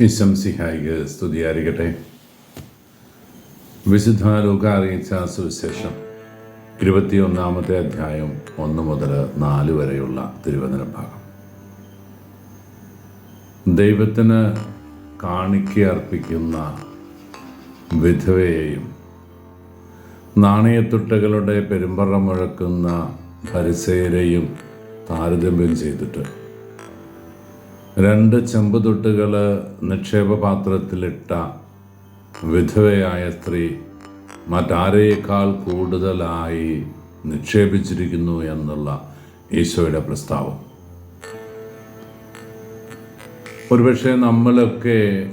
ഇശംസിഹായിക്ക് സ്തുതിയായിരിക്കട്ടെ. വിശുദ്ധ ലോക അറിയിച്ച സുവിശേഷം ഇരുപത്തിയൊന്നാമത്തെ അധ്യായം ഒന്ന് മുതൽ നാല് വരെയുള്ള തിരുവചന ഭാഗം. ദൈവത്തിന് കാണിക്ക അർപ്പിക്കുന്ന വിധവയെയും നാണയത്തുട്ടകളുടെ പെരുമ്പറ മുഴക്കുന്ന പരിസയരെയും താരതമ്യം ചെയ്തിട്ട് രണ്ട് ചെമ്പുതൊട്ടുകൾ നിക്ഷേപപാത്രത്തിലിട്ട വിധവയായ സ്ത്രീ മറ്റാരേക്കാൾ കൂടുതലായി നിക്ഷേപിച്ചിരിക്കുന്നു എന്നുള്ള ഈശോയുടെ പ്രസ്താവം. ഒരുപക്ഷെ നമ്മളൊക്കെ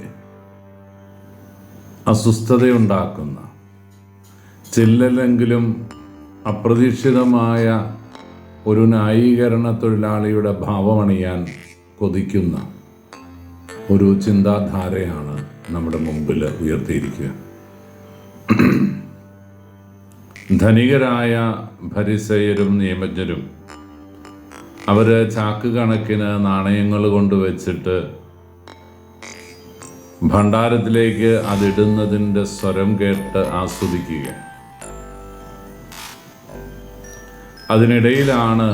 അസ്വസ്ഥതയുണ്ടാക്കുന്ന ചില്ലലെങ്കിലും അപ്രതീക്ഷിതമായ ഒരു ന്യായീകരണ തൊഴിലാളിയുടെ ഭാവമണിയാൻ കൊതിക്കുന്ന ഒരു ചിന്താധാരയാണ് നമ്മുടെ മുമ്പിൽ ഉയർത്തിയിരിക്കുക. ധനികരായ ഭരിസയരും നിയമജ്ഞരും അവർ ചാക്ക് കണക്കിന് നാണയങ്ങൾ കൊണ്ടുവച്ചിട്ട് ഭണ്ഡാരത്തിലേക്ക് അതിടുന്നതിന്റെ സ്വരം കേട്ട് ആസ്വദിക്കുക. അതിനിടയിലാണ്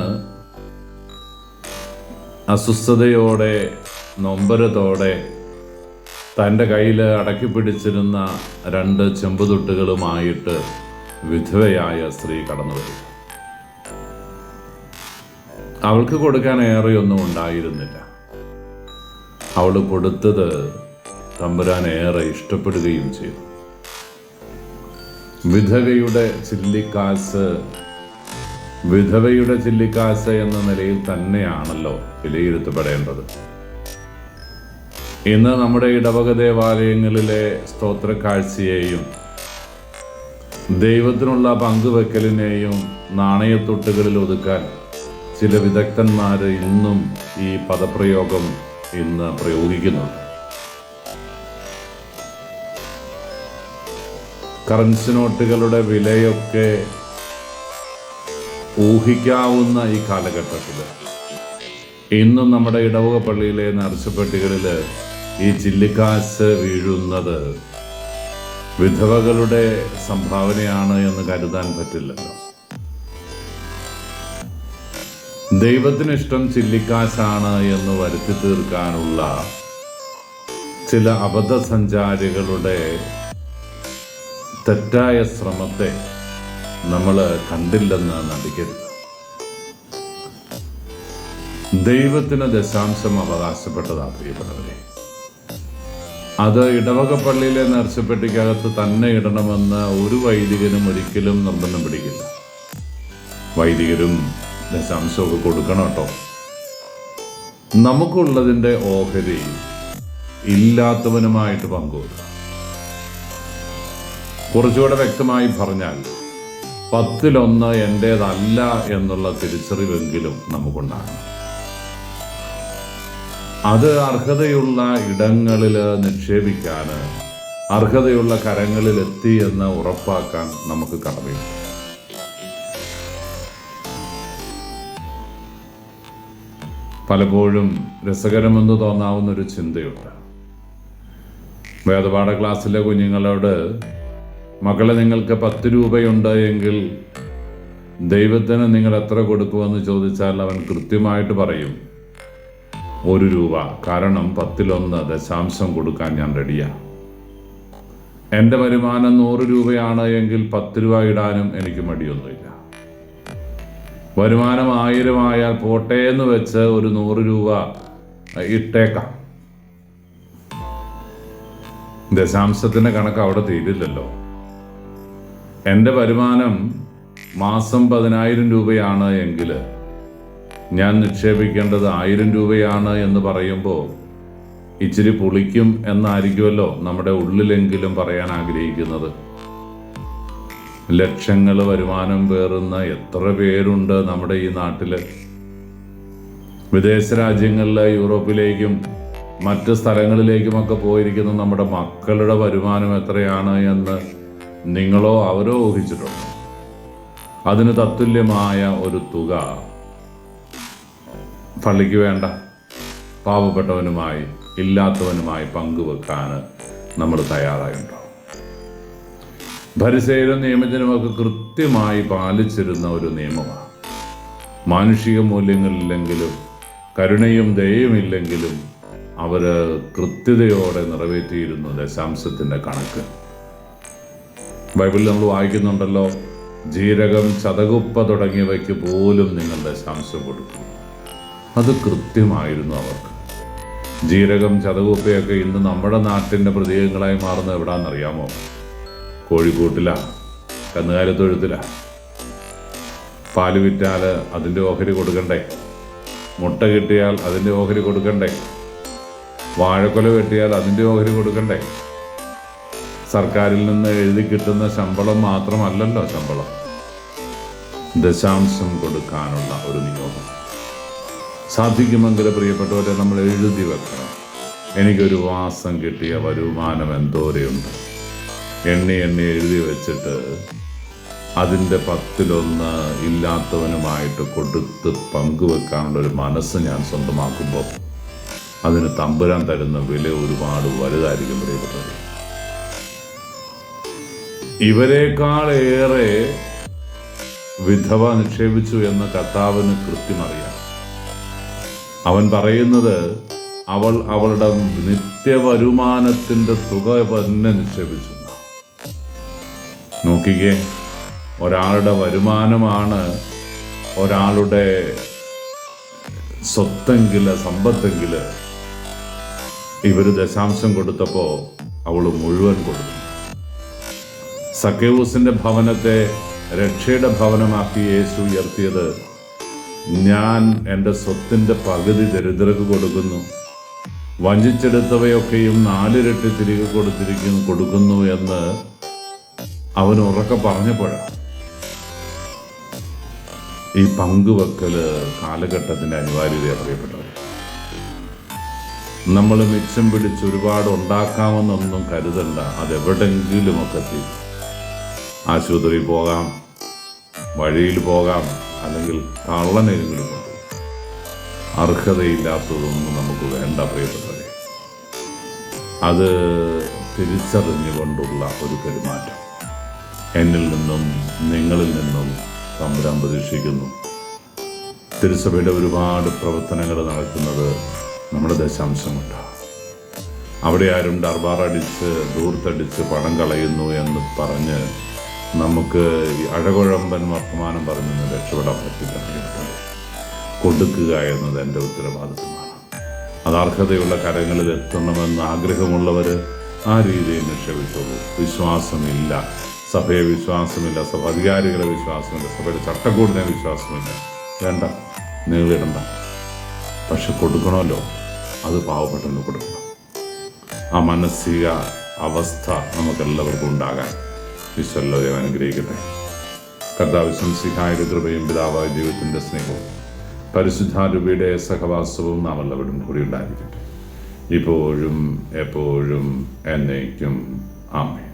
അസ്വസ്ഥതയോടെ നൊമ്പരത്തോടെ തന്റെ കയ്യിൽ അടക്കി പിടിച്ചിരുന്ന രണ്ട് ചെമ്പുതൊട്ടുകളുമായിട്ട് വിധവയായ സ്ത്രീ കടന്നു വരും അവൾക്ക് കൊടുക്കാൻ ഏറെയൊന്നും ഉണ്ടായിരുന്നില്ല. അവൾ കൊടുത്തത് തമ്പുരാൻ ഏറെ ഇഷ്ടപ്പെടുകയും ചെയ്തു. വിധവയുടെ ചില്ലിക്കാസ് വിധവയുടെ ചില്ലിക്കാശ എന്ന നിലയിൽ തന്നെയാണല്ലോ വിലയിരുത്തപ്പെടേണ്ടത്. ഇന്ന് നമ്മുടെ ഇടവക ദേവാലയങ്ങളിലെ സ്തോത്ര കാഴ്ചയെയും ദൈവത്തിനുള്ള പങ്കുവെക്കലിനെയും നാണയത്തൊട്ടുകളിൽ ഒതുക്കാൻ ചില വിദഗ്ധന്മാർ ഇന്നും ഈ പദപ്രയോഗം ഇന്ന് പ്രയോഗിക്കുന്നുണ്ട്. കറൻസി നോട്ടുകളുടെ വിലയൊക്കെ ഊഹിക്കാവുന്ന ഈ കാലഘട്ടത്തിൽ ഇന്നും നമ്മുടെ ഇടവക പള്ളിയിലെ നർച്ചപ്പെട്ടികളിൽ ഈ ചില്ലിക്കാശ് വീഴുന്നത് വിധവകളുടെ സംഭാവനയാണ് എന്ന് കരുതാൻ പറ്റില്ലല്ലോ. ദൈവത്തിന് ഇഷ്ടം ചില്ലിക്കാശാണ് എന്ന് വരുത്തി തീർക്കാനുള്ള ചില അബദ്ധസഞ്ചാരികളുടെ തെറ്റായ ശ്രമത്തെ നമ്മൾ കണ്ടില്ലെന്ന് നടിക്കരുത് ദൈവത്തിന് ദശാംശം അവകാശപ്പെട്ടതാ പ്രിയപ്പെട്ടവരെ. അത് ഇടവക പള്ളിയിലെ നേർച്ചപ്പെട്ടിക്കകത്ത് തന്നെ ഇടണമെന്ന് ഒരു വൈദികനും ഒരിക്കലും നിർബന്ധം പിടിക്കില്ല. വൈദികരും ദശാംശമൊക്കെ കൊടുക്കണം കേട്ടോ. നമുക്കുള്ളതിന്റെ ഓഹരി ഇല്ലാത്തവനുമായിട്ട് പങ്കുവെക്കാം. കുറച്ചുകൂടെ വ്യക്തമായി പറഞ്ഞാൽ പത്തിലൊന്ന് എന്റേതല്ല എന്നുള്ള തിരിച്ചറിവെങ്കിലും നമുക്കുണ്ടാകണം. അത് അർഹതയുള്ള ഇടങ്ങളിൽ നിക്ഷേപിക്കാൻ അർഹതയുള്ള കരങ്ങളിൽ എത്തി എന്ന് ഉറപ്പാക്കാൻ നമുക്ക് കടമയുണ്ട്. പലപ്പോഴും രസകരമെന്ന് തോന്നാവുന്ന ഒരു ചിന്തയുണ്ട്. വേദപാഠ ക്ലാസ്സിലെ കുഞ്ഞുങ്ങളോട് മക്കളെ നിങ്ങൾക്ക് പത്ത് രൂപയുണ്ട് എങ്കിൽ ദൈവത്തിന് നിങ്ങൾ എത്ര കൊടുക്കുമെന്ന് ചോദിച്ചാൽ അവൻ കൃത്യമായിട്ട് പറയും ഒരു രൂപ. കാരണം പത്തിലൊന്ന് ദശാംശം കൊടുക്കാൻ ഞാൻ റെഡിയാണ് എന്റെ വരുമാനം നൂറ് രൂപയാണ് എങ്കിൽ പത്ത് രൂപ ഇടാനും എനിക്ക് മടിയൊന്നുമില്ല. വരുമാനം ആയിരം ആയാൽ പോട്ടെ എന്ന് വെച്ച് ഒരു നൂറ് രൂപ ഇട്ടേക്കാം. ദശാംശത്തിന്റെ കണക്ക് അവിടെ തീരില്ലല്ലോ. എന്റെ വരുമാനം മാസം പതിനായിരം രൂപയാണ് എങ്കിൽ ഞാൻ നിക്ഷേപിക്കേണ്ടത് ആയിരം രൂപയാണ് എന്ന് പറയുമ്പോൾ ഇച്ചിരി പുളിക്കും എന്നായിരിക്കുമല്ലോ നമ്മുടെ ഉള്ളിലെങ്കിലും പറയാൻ ആഗ്രഹിക്കുന്നത്. ലക്ഷങ്ങൾ വരുമാനം പേറുന്ന എത്ര പേരുണ്ട് നമ്മുടെ ഈ നാട്ടിൽ വിദേശ രാജ്യങ്ങളിൽ യൂറോപ്പിലേക്കും മറ്റ് സ്ഥലങ്ങളിലേക്കുമൊക്കെ പോയിരിക്കുന്ന നമ്മുടെ മക്കളുടെ വരുമാനം എത്രയാണ് എന്ന് നിങ്ങളോ അവരോ ഊഹിച്ചിട്ടുണ്ടോ? അതിന് തത്തുല്യമായ ഒരു തുക പള്ളിക്ക് വേണ്ട. പാവപ്പെട്ടവനുമായി ഇല്ലാത്തവനുമായി പങ്കുവെക്കാൻ നമ്മൾ തയ്യാറായിട്ടുണ്ടാവും ഭരിസേരും നിയമജനമൊക്കെ കൃത്യമായി പാലിച്ചിരുന്ന ഒരു നിയമമാണ്. മാനുഷിക മൂല്യങ്ങളില്ലെങ്കിലും കരുണയും ദയയുമില്ലെങ്കിലും അവർ കൃത്യതയോടെ നിറവേറ്റിയിരുന്നു ദശാംശത്തിന്റെ കണക്ക്. ബൈബിളിൽ നമ്മൾ വായിക്കുന്നുണ്ടല്ലോ ജീരകം ചതകുപ്പ തുടങ്ങിയവയ്ക്ക് പോലും നിങ്ങൾ ദശാംശം കൊടുക്കും. അത് കൃത്യമായിരുന്നു അവർക്ക്. ജീരകം ചതകുപ്പയൊക്കെ ഇന്ന് നമ്മുടെ നാട്ടിന്റെ പ്രതീകങ്ങളായി മാറുന്നത് എവിടാന്നറിയാമോ? കോഴിക്കൂട്ടിലാണ് കന്നുകാലിത്തൊഴുത്തിലാണ് പാൽ വിറ്റാൽ അതിന്റെ ഓഹരി കൊടുക്കണ്ടേ? മുട്ട കിട്ടിയാൽ അതിന്റെ ഓഹരി കൊടുക്കണ്ടേ? വാഴക്കൊല വെട്ടിയാൽ അതിന്റെ ഓഹരി കൊടുക്കണ്ടേ? സർക്കാരിൽ നിന്ന് എഴുതി കിട്ടുന്ന ശമ്പളം മാത്രമല്ലല്ലോ ശമ്പളം. ദശാംശം കൊടുക്കാനുള്ള ഒരു നിയോഗം. സാധിക്കുമെങ്കിൽ പ്രിയപ്പെട്ടവരെ നമ്മൾ എഴുതി വെക്കണം. എനിക്കൊരു വാസം കിട്ടിയ വരുമാനം എന്തോരെയുണ്ട്. എണ്ണി എണ്ണി എഴുതി വെച്ചിട്ട് അതിന്റെ പത്തിലൊന്ന് ഇല്ലാത്തവനുമായിട്ട് കൊടുത്ത് പങ്കുവെക്കാനുള്ള ഒരു മനസ്സ് ഞാൻ സ്വന്തമാക്കുമ്പോൾ അതിന് തമ്പുരാൻ തരുന്ന വില ഒരുപാട് വലുതായിരിക്കും പ്രിയപ്പെട്ടവരെ. ഇവരെക്കാളേറെ വിധവ നിക്ഷേപിച്ചു എന്ന് കർത്താവിന് കൃത്യമറിയാം അവൻ പറയുന്നത് അവൾ അവളുടെ നിത്യവരുമാനത്തിന്റെ തുക തന്നെ നിക്ഷേപിച്ചു. നോക്കിക്കേ ഒരാളുടെ വരുമാനമാണ് ഒരാളുടെ സ്വത്തെങ്കിൽ സമ്പത്തെങ്കിൽ ഇവർ ദശാംശം കൊടുത്തപ്പോൾ അവൾ മുഴുവൻ കൊടുത്തു സക്കേവൂസിന്റെ ഭവനത്തെ രക്ഷയുടെ ഭവനമാക്കി യേശു ഉയർത്തിയത് ഞാൻ എന്റെ സ്വത്തിന്റെ പകുതി ദരിദ്രർക്ക് കൊടുക്കുന്നു. വഞ്ചിച്ചെടുത്തവയൊക്കെയും നാലിരട്ടി തിരികെ കൊടുത്തിരിക്കുന്നു കൊടുക്കുന്നു എന്ന് അവൻ ഉറക്കെ പറഞ്ഞപ്പോഴാണ്. ഈ പങ്കുവെക്കൽ കാലഘട്ടത്തിന്റെ അനിവാര്യത അറിയപ്പെട്ടവർ നമ്മൾ മിച്ചം പിടിച്ച് ഒരുപാട് ഉണ്ടാക്കാമെന്നൊന്നും കരുതണ്ട അതെവിടെങ്കിലുമൊക്കെ തീരും ആശുപത്രിയിൽ പോകാം വഴിയിൽ പോകാം അല്ലെങ്കിൽ കള്ളനെങ്കിലും അർഹതയില്ലാത്തതൊന്നും നമുക്ക് വേണ്ട പ്രിയപ്പെട്ടവരെ. അത് തിരിച്ചറിഞ്ഞുകൊണ്ടുള്ള ഒരു പെരുമാറ്റം. എന്നിൽ നിന്നും നിങ്ങളിൽ നിന്നും തമ്പുരാൻ പ്രതീക്ഷിക്കുന്നു. തിരുസഭയുടെ ഒരുപാട് പ്രവർത്തനങ്ങൾ നടക്കുന്നത് നമ്മുടെ ദശാംശമുണ്ട്. അവിടെ ആരും ഡർബാറടിച്ച് ദൂർത്തടിച്ച് പണം കളയുന്നു എന്ന് പറഞ്ഞ് നമുക്ക് അഴകുഴമ്പൻ വർത്തമാനം പറഞ്ഞു നിന്ന് രക്ഷപ്പെടാൻ പറ്റില്ല. കൊടുക്കുക എന്നത് എന്റെ ഉത്തരവാദിത്വമാണ് അത് അർഹതയുള്ള കരങ്ങളിൽ എത്തണമെന്ന് ആഗ്രഹമുള്ളവർ ആ രീതിയിൽ നിക്ഷേപിച്ചോളൂ. വിശ്വാസമില്ല. സഭയെ വിശ്വാസമില്ല. സഭ അധികാരികളെ വിശ്വാസമില്ല. സഭയുടെ ചട്ടക്കൂടിനെ വിശ്വാസമില്ല. വേണ്ട. നീളിടണ്ട പക്ഷെ കൊടുക്കണമല്ലോ. അത് പാവപ്പെട്ടെന്ന് കൊടുക്കണം. ആ മാനസിക അവസ്ഥ നമുക്കെല്ലാവർക്കും ഉണ്ടാകാൻ വിശ്വല്ലോകം അനുഗ്രഹിക്കട്ടെ. കർത്താവ് സംസിഹായുടെ കൃപയും പിതാവായ ദൈവത്തിന്റെ സ്നേഹവും പരിശുദ്ധാരൂപയുടെ സഹവാസവും നാം എല്ലാവരും കൂടി ഉണ്ടായിരിക്കട്ടെ. ഇപ്പോഴും എപ്പോഴും എന്നേക്കും. ആമേ